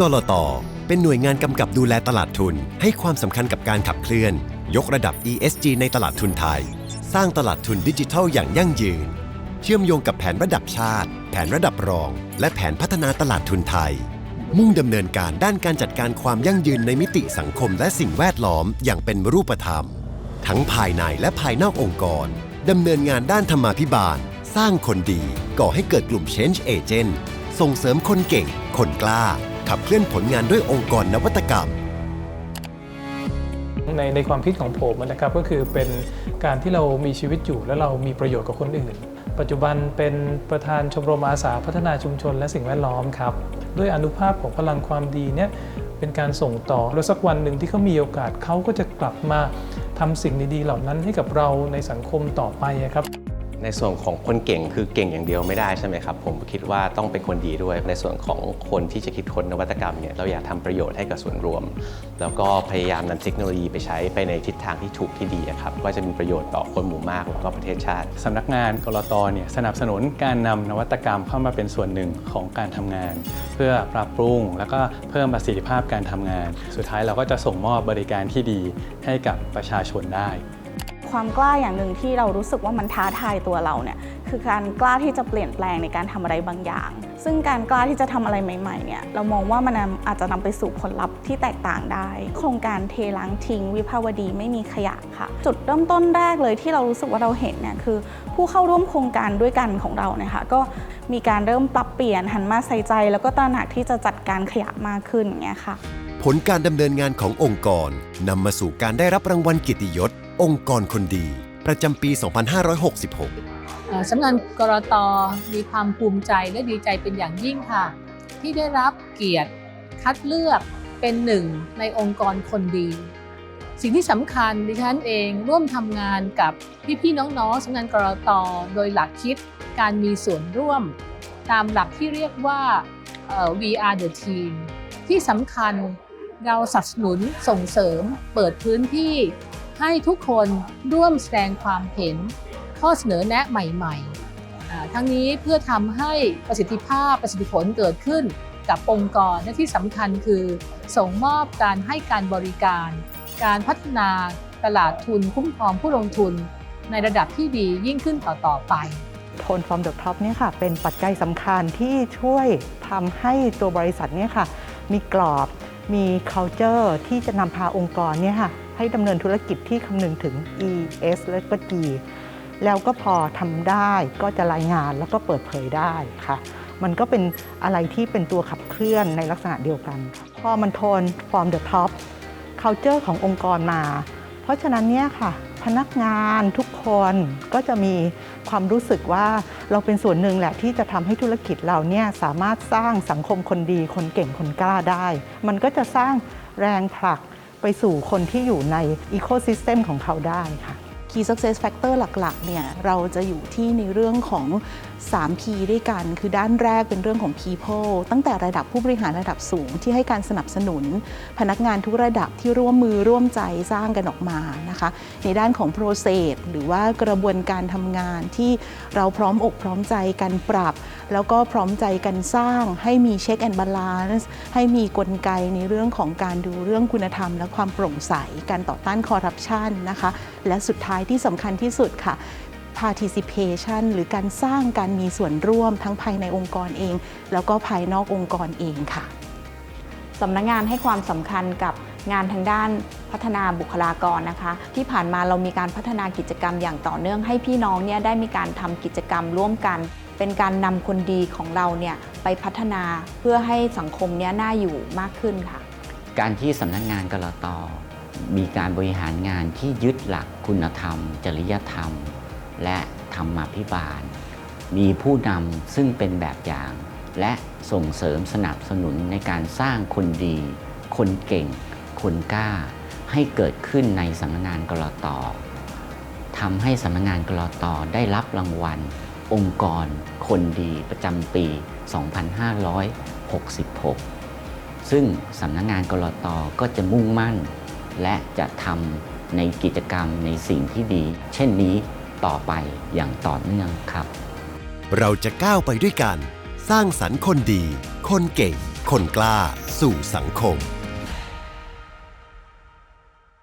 กลตเป็นหน่วยงานกำกับดูแลตลาดทุน ให้ความสำคัญกับการขับเคลื่อน ยกระดับ ESG ในตลาดทุนไทย สร้างตลาดทุนดิจิทัลอย่างยั่งยืน เชื่อมโยงกับแผนระดับชาติ แผนระดับรอง และแผนพัฒนาตลาดทุนไทย มุ่งดำเนินการด้านการจัดการความยั่งยืนในมิติสังคมและสิ่งแวดล้อมอย่างเป็นรูปธรรม ทั้งภายในและภายนอกองค์กรดำเนินงานด้านธรรมาภิบาล สร้างคนดีก่อให้เกิดกลุ่ม Change Agent ส่งเสริมคนเก่ง คนกล้า ขับเคลื่อนผลงานด้วยองค์กรนวัตกรรม ในในความคิดของผมนะครับก็คือเป็นการที่เรามีชีวิตอยู่และเรามีประโยชน์กับคนอื่น ปัจจุบันเป็นประธานชมรมอาสาพัฒนาชุมชนและสิ่งแวดล้อมครับ ด้วยอนุภาพของพลังความดีเนี่ยเป็นการส่งต่อแล้วสักวันหนึ่งที่เขามีโอกาสเขาก็จะกลับมาทำสิ่งดีๆเหล่านั้นให้กับเราในสังคมต่อไปครับ ในส่วนของคนเก่งคือเก่งอย่างเดียวไม่ได้ใช่ไหมครับ ผมคิดว่าต้องเป็นคนดีด้วย ในส่วนของคนที่จะคิดค้นนวัตกรรมเนี่ยเราอยากทำประโยชน์ให้กับส่วนรวม แล้วก็พยายามนำเทคโนโลยีไปใช้ไปในทิศทางที่ถูกที่ดีครับว่าจะมีประโยชน์ต่อคนหมู่มากแล้วก็ประเทศชาติสำนักงานกรตเนี่ยสนับสนุนการนำนวัตกรรมเข้ามาเป็นส่วนหนึ่งของการทำงาน เพื่อปรับปรุงแล้วก็เพิ่มประสิทธิภาพการทำงาน สุดท้ายเราก็จะส่งมอบบริการที่ดีให้กับประชาชนได้ ความกล้าอย่างหนึ่งที่เรารู้สึกว่ามันท้าทายตัวเราเนี่ยคือการกล้าที่จะเปลี่ยนแปลงในการทำอะไรบางอย่าง ซึ่งการกล้าที่จะทำอะไรใหม่ๆเนี่ยเรามองว่ามันอาจจะนำไปสู่ผลลัพธ์ที่แตกต่างได้ โครงการเทล้างทิ้ง วิภาวดีไม่มีขยะค่ะ จุดเริ่มต้นแรกเลยที่เรารู้สึกว่าเราเห็นเนี่ยคือ ผู้เข้าร่วมโครงการด้วยกันของเราเนี่ยค่ะก็มีการเริ่มปรับเปลี่ยนหันมาใส่ใจ แล้วก็ตระหนักที่จะจัดการขยะมากขึ้นอย่างเงี้ยค่ะผลการดำเนินงานขององค์กรนำมาสู่การได้รับรางวัลกียรติยศ องค์กรคนดี ประจำปี 2566เอ่อสำนักงานกรตมีความภูมิใจและดีใจเป็นอย่างยิ่งค่ะ ที่ได้รับเกียรติคัดเลือกเป็นหนึ่งในองค์กรคนดี สิ่งที่สำคัญดิฉันเองร่วมทำงานกับพี่ๆน้องๆสำนักงานกรตโดยหลักคิดการมีส่วนร่วม ตามหลักที่เรียกว่า we are the team ที่สำคัญเราสนับสนุนส่งเสริมเปิดพื้นที่ ให้ทุกคนร่วมแสดงความเห็นข้อเสนอแนะใหม่ๆ ทั้งนี้เพื่อทำให้ประสิทธิภาพประสิทธิผลเกิดขึ้นกับองค์กรและที่สำคัญคือ ส่งมอบการให้การบริการ การพัฒนาตลาดทุนคุ้มครองผู้ลงทุน ในระดับที่ดียิ่งขึ้นต่อๆไปโทน from the top เนี่ยค่ะเป็นปัจจัยสำคัญที่ช่วยทำให้ตัวบริษัทเนี่ยค่ะมีกรอบมี culture ที่จะนำพาองค์กรเนี่ยค่ะ ให้ดำเนินธุรกิจที่คำนึงถึง E S และก็ G แล้วก็พอทำได้ก็จะรายงานแล้วก็เปิดเผยได้ค่ะ มันก็เป็นอะไรที่เป็นตัวขับเคลื่อนในลักษณะเดียวกันพอมันโทน from the top culture ขององค์กรมา เพราะฉะนั้นเนี่ยค่ะ พนักงานทุกคนก็จะมีความรู้สึกว่าเราเป็นส่วนหนึ่งแหละที่จะทำให้ธุรกิจเราเนี่ยสามารถสร้างสังคมคนดีคนเก่งคนกล้าได้ มันก็จะสร้างแรงผลัก ไปสู่คนที่อยู่ในอีโคซิสเต็มของเขาได้ค่ะ Key Success Factor หลักๆเนี่ยเราจะอยู่ที่ในเรื่องของ 3P ด้วยกัน คือด้านแรกเป็นเรื่องของ People ตั้งแต่ระดับผู้บริหารระดับสูงที่ให้การสนับสนุน พนักงานทุกระดับที่ร่วมมือร่วมใจสร้างกันออกมานะคะ ในด้านของ Process หรือว่ากระบวนการทำงานที่เราพร้อมอกพร้อมใจกันปรับ แล้วก็พร้อมใจกันสร้าง ให้มี Check and Balance ให้มีกลไกในเรื่องของการดูเรื่องคุณธรรม และความโปร่งใสการต่อต้านคอร์รัปชันนะคะ และสุดท้ายที่สำคัญที่สุดค่ะ participation หรือการสร้างการมีส่วนร่วมทั้งภายในองค์กรเอง แล้วก็ภายนอกองค์กรเองค่ะสำนักงงานให้ความสำคัญกับงานทางด้านพัฒนาบุคลากรนะคะ ที่ผ่านมาเรามีการพัฒนากิจกรรมอย่างต่อเนื่องให้พี่น้องเนี่ยได้มีการทำกิจกรรมร่วมกัน เป็นการนำคนดีของเราเนี่ยไปพัฒนาเพื่อให้สังคมเนี่ยน่าอยู่มากขึ้นค่ะ การที่สำนักงานกรตมีการบริหารงานที่ยึดหลักคุณธรรม จริยธรรม และธรรมาภิบาล มีผู้นำซึ่งเป็นแบบอย่าง และส่งเสริมสนับสนุนในการสร้างคนดี คนเก่ง คนกล้า ให้เกิดขึ้นในสำนักงานกรตทำให้สำนักงานกรตได้รับรางวัล องค์กร คนดีประจำปี 2566 ซึ่งสำนักงานกรตก็จะมุ่งมั่น และจะทำในกิจกรรมในสิ่งที่ดี เช่นนี้ ต่อไปอย่างต่อเนื่องครับ เราจะก้าวไปด้วยกัน สร้างสรรค์คนดี คนเก่ง คนกล้า สู่สังคม